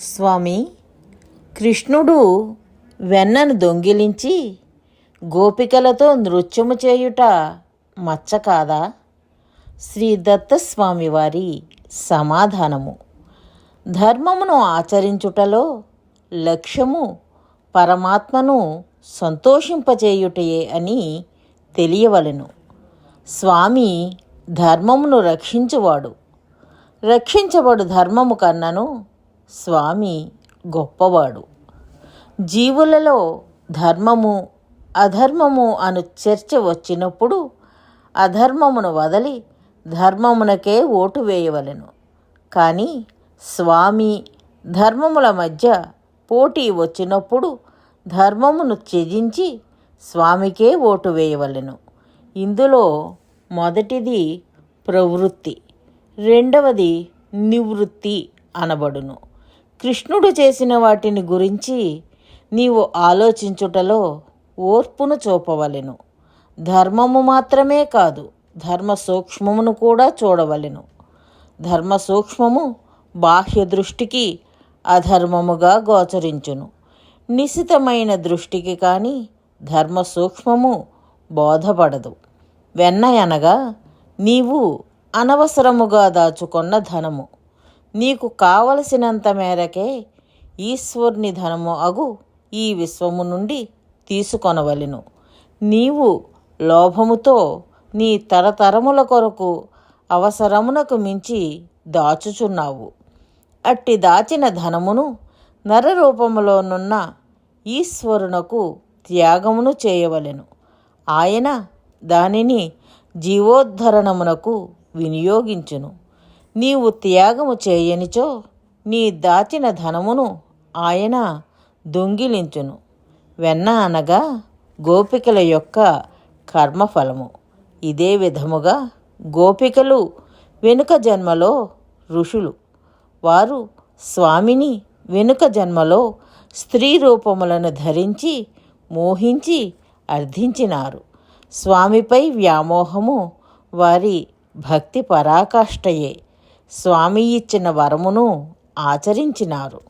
స్వామి కృష్ణుడు వెన్నను దొంగిలించి గోపికలతో నృత్యము చేయుట మచ్చ కాదా? శ్రీ దత్తస్వామి వారి సమాధానము. ధర్మమును ఆచరించుటలో లక్ష్యము పరమాత్మను సంతోషింపచేయుటయే అని తెలియవలెను. స్వామి ధర్మమును రక్షించువాడు. రక్షించబడు ధర్మము కన్నను స్వామి గొప్పవాడు. జీవులలో ధర్మము అధర్మము అను చర్చ వచ్చినప్పుడు అధర్మమును వదలి ధర్మమునకే ఓటు వేయవలెను. కానీ స్వామి ధర్మముల మధ్య పోటీ వచ్చినప్పుడు ధర్మమును త్యజించి స్వామికే ఓటు వేయవలెను. ఇందులో మొదటిది ప్రవృత్తి రెండవది నివృత్తి అనబడును. కృష్ణుడు చేసిన వాటిని గురించి నీవు ఆలోచించుటలో ఓర్పును చూపవలెను. ధర్మము మాత్రమే కాదు ధర్మ సూక్ష్మమును కూడా చూడవలెను. ధర్మ సూక్ష్మము బాహ్య దృష్టికి అధర్మముగా గోచరించును. నిశితమైన దృష్టికి కానీ ధర్మ సూక్ష్మము బోధపడదు. వెన్న అనగా నీవు అనవసరముగా దాచుకున్న ధనము. నీకు కావలసినంత మేరకే ఈశ్వరుని ధనము అగు ఈ విశ్వము నుండి తీసుకొనవలెను. నీవు లోభముతో నీ తరతరముల కొరకు అవసరమునకు మించి దాచుచున్నావు. అట్టి దాచిన ధనమును నరరూపములోనున్న ఈశ్వరునకు త్యాగమును చేయవలెను. ఆయన దానిని జీవోద్ధరణమునకు వినియోగించును. నీవు త్యాగము చేయనిచో నీ దాచిన ధనమును ఆయన దొంగిలించును. వెన్న అనగా గోపికల యొక్క కర్మఫలము. ఇదే విధముగా గోపికలు వెనుక జన్మలో ఋషులు. వారు స్వామిని వెనుక జన్మలో స్త్రీ రూపములను ధరించి మోహించి అర్థించినారు స్వామిపై వ్యామోహము వారి భక్తి పరాకాష్ఠయే. స్వామి ఇచ్చిన వరమును ఆచరించినారు.